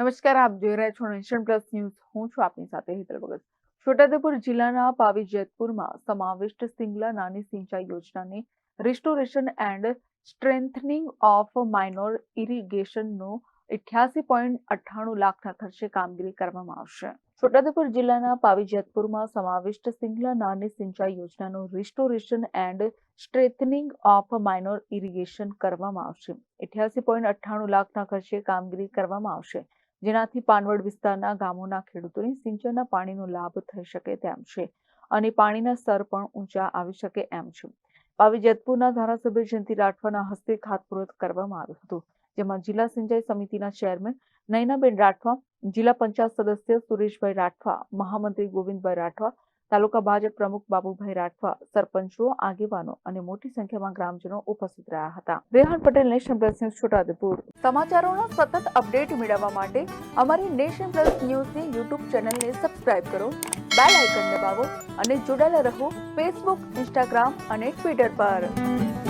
નમસ્કાર, આપ જોઈ રહ્યા છો નેશન પ્લસ ન્યૂઝ હું છું આપની સાથે હિતલ ભગત. છોટાઉદેપુર જિલ્લાના પાવી જેતપુરમાં સમાવિષ્ટ સિંગલા નાની સિંચાઈ યોજનાની restoration and strengthening of minor ઇરિગેશનનું અઠ્યાસી પોઈન્ટ અઠ્ઠાણું લાખના ખર્ચે કામગીરી કરવામાં આવશે. છોટાઉદેપુર જિલ્લાના પાવી જેતપુરમાં સમાવિષ્ટ સિંગલા નાની સિંચાઈ યોજનાનું restoration and strengthening of minor irrigation કરવામાં આવશે. અઠ્યાસી પોઈન્ટ અઠ્ઠાણું લાખના ખર્ચે કામગીરી કરવામાં આવશે. જેનાથી પાનવડ વિસ્તારના ગામોના ખેડૂતોને સિંચનના પાણીનો લાભ થઈ શકે તેમ છે અને પાણીના સ્તર પણ ઊંચા આવી શકે એમ છે. પાવી જેતપુરના ધારાસભ્ય જયંતિ રાઠવાના હસ્તે ખાતમુહૂર્ત કરવામાં આવ્યું હતું, જેમાં જિલ્લા સિંચાઈ સમિતિના ચેરમેન નયનાબેન રાઠવા, જિલ્લા પંચાયત સદસ્ય સુરેશભાઈ રાઠવા, મહામંત્રી ગોવિંદભાઈ રાઠવા તાલુકા ભાજપ પ્રમુખ બાબુભાઈ રાઠવા, સરપંચો, આગેવાનો અને મોટી સંખ્યામાં ગ્રામજનો ઉપસ્થિત રહ્યા હતા. Rehan Patel nation plus news Chhota Udepur. સમાચારોનો સતત અપડેટ મેળવવા માટે અમારી નેશન પ્લસ ન્યૂઝની યુટ્યુબ ચેનલને સબસ્ક્રાઇબ કરો, બેલ આઇકન દબાવો અને જોડાયેલા રહો ફેસબુક ઇન્સ્ટાગ્રામ અને ટ્વિટર પર.